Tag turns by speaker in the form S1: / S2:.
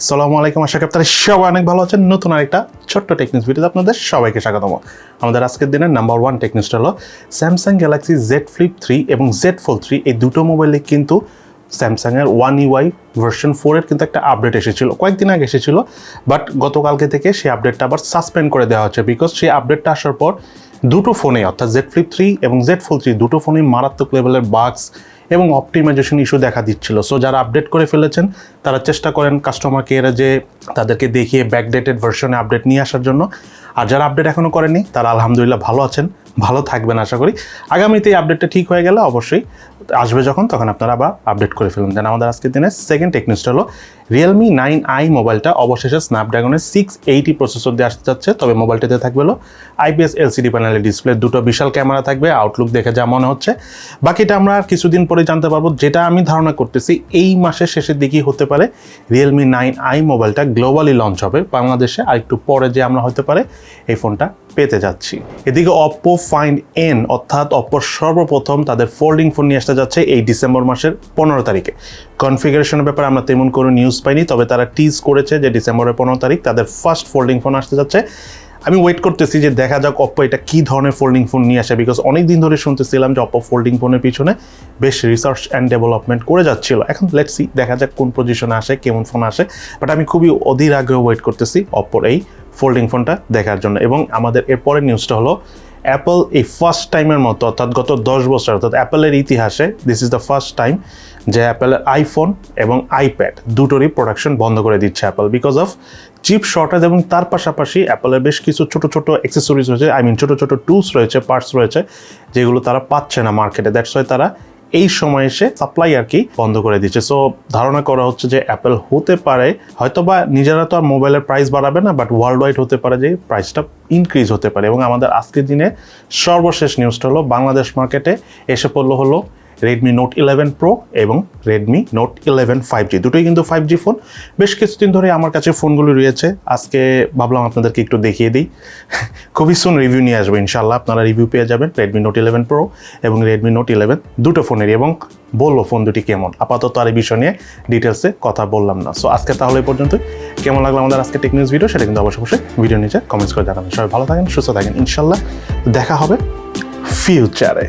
S1: আসসালামু আলাইকুম, আশা করি আপনারা সবাই অনেক ভালো আছেন। নতুন আরেকটা ছোট্ট টেকনিক্স ভিডিওতে আপনাদের সবাইকে স্বাগতম। আমাদের আজকের দিনের নাম্বার ওয়ান টেকনিক্সটা হলো Samsung Galaxy Z Flip three এবং জেড ফোর থ্রি এই দুটো মোবাইলে কিন্তু স্যামসাংয়ের ওয়ান ইউআই ভার্সন ফোরের কিন্তু একটা আপডেট এসেছিল, কয়েকদিন আগে এসেছিল বাট গতকালকে থেকে সেই আপডেটটা আবার সাসপেন্ড করে দেওয়া হচ্ছে বিকজ সেই আপডেটটা আসার পর দুটো ফোনে অর্থাৎ জেড ফ্লিপ থ্রি এবং জেড ফোল থ্রি দুটো ফোনেই মারাত্মক লেভেলের বাগস এবং অপটিমাইজেশন ইস্যু দেখা দিচ্ছিল। সো যারা আপডেট করে ফেলেছেন, তারা চেষ্টা করেন কাস্টমার কেয়ারে যে তাদেরকে দেখিয়ে ব্যাকডেটেড ভার্সনে আপডেট নিয়ে আসার জন্য। আর যারা আপডেট এখনও করেনি তারা আলহামদুলিল্লাহ ভালো আছেন। ভালো থাকবেন আশা করি। আগামীতে এই আপডেটটা ঠিক হয়ে গেলে অবশ্যই আসবে যখন, তখন আপনারা আবার আপডেট করে ফেলুন। দেন আমাদের আজকের দিনের সেকেন্ড টেকনিক্সটা হলো রিয়েলমি নাইন আই মোবাইলটা অবশেষে স্ন্যাপড্রাগনের সিক্স এইটি প্রসেসর দিয়ে আসতে যাচ্ছে। তবে মোবাইলটিতে থাকবে হলো আইপিএস এলসিডি প্যানেলের ডিসপ্লে দুটো বিশাল ক্যামেরা থাকবে আউটলুক দেখে যা মনে হচ্ছে। বাকিটা আমরা কিছুদিন পরে জানতে পারব। যেটা আমি ধারণা করতেছি, এই মাসের শেষের দিকেই হতে পারে রিয়েলমি নাইন আই মোবাইলটা গ্লোবালি লঞ্চ হবে। বাংলাদেশে আর একটু পরে যে আমরা হতে পারে, এই ফোনটা পেতে যাচ্ছি। এদিকে অপ্পো ফাইন্ড এন অর্থাৎ অপ্পোর সর্বপ্রথম তাদের ফোল্ডিং ফোন নিয়ে আসতে যাচ্ছে এই ডিসেম্বর মাসের পনেরো তারিখে। কনফিগারেশনের ব্যাপারে আমরা তেমন কোনো নিউজ পাইনি, তবে তারা টিজ করেছে যে ডিসেম্বরের পনেরো তারিখ তাদের ফার্স্ট ফোল্ডিং ফোন আসতে যাচ্ছে। আমি ওয়েট করতেছি যে দেখা যাক অপ্পো এটা কী ধরনের ফোল্ডিং ফোন নিয়ে আসে বিকজ অনেক দিন ধরে শুনতেছিলাম যে অপ্পো ফোল্ডিং ফোনের পিছনে বেশ রিসার্চ অ্যান্ড ডেভেলপমেন্ট করে যাচ্ছিল। এখন লেটস সি দেখা যাক কোন পজিশনে আসে, কেমন ফোন আসে। বাট আমি খুবই অধীর আগ্রহ ওয়েট করতেছি অপ্পোর এই ফোল্ডিং ফোনটা দেখার জন্য। এবং আমাদের এরপরের নিউজটা হলো অ্যাপল এই ফার্স্ট টাইমের মতো, অর্থাৎ গত দশ বছর, অর্থাৎ অ্যাপেলের ইতিহাসে this is the first time যে অ্যাপেলের আইফোন এবং আইপ্যাড দুটোরই প্রোডাকশন বন্ধ করে দিচ্ছে Apple because of chip shortage এবং তার পাশাপাশি অ্যাপলের বেশ কিছু ছোট ছোট অ্যাক্সেসরিজ রয়েছে আই মিন ছোট ছোট টুলস রয়েছে পার্টস রয়েছে, যেগুলো তারা পাচ্ছে না মার্কেটে দ্যাটস ওয়াই তারা এই সময় এসে সাপ্লাই আর কি বন্ধ করে দিচ্ছে। সো ধারণা করা হচ্ছে যে অ্যাপেল হতে পারে হয়তো বা নিজেরা তো আর মোবাইলের প্রাইস বাড়াবে না বাট ওয়ার্ল্ড ওয়াইড হতে পারে যে প্রাইসটা ইনক্রিজ হতে পারে। এবং আমাদের আজকের দিনে সর্বশেষ নিউজটা হলো, বাংলাদেশ মার্কেটে এসে পড়ল হলো রেডমি নোট ইলেভেন প্রো এবং Redmi Note eleven five G দুটোই কিন্তু ফাইভ জি ফোন বেশ কিছুদিন ধরে আমার কাছে ফোনগুলো রয়েছে। আজকে ভাবলাম আপনাদেরকে একটু দেখিয়ে দিই। খুবই সুন রিভিউ নিয়ে আসব ইনশাল্লাহ আপনারা রিভিউ পেয়ে যাবেন রেডমি নোট ইলেভেন প্রো এবং রেডমি নোট ইলেভেন দুটো ফোনেরই এবং বলল ফোন দুটি কেমন। আপাতত আর এই বিষয় নিয়ে ডিটেলসে কথা বললাম না। সো আজকে তাহলে এই পর্যন্তই। কেমন লাগল আমাদের আজকে টেকনিক্স ভিডিও সেটা কিন্তু অবশ্যই অবশ্যই ভিডিও নিচে কমেন্টস করে জানাবেন। সবাই ভালো থাকেন, সুস্থ থাকেন। ইনশাল্লাহ দেখা হবে ফিউচারে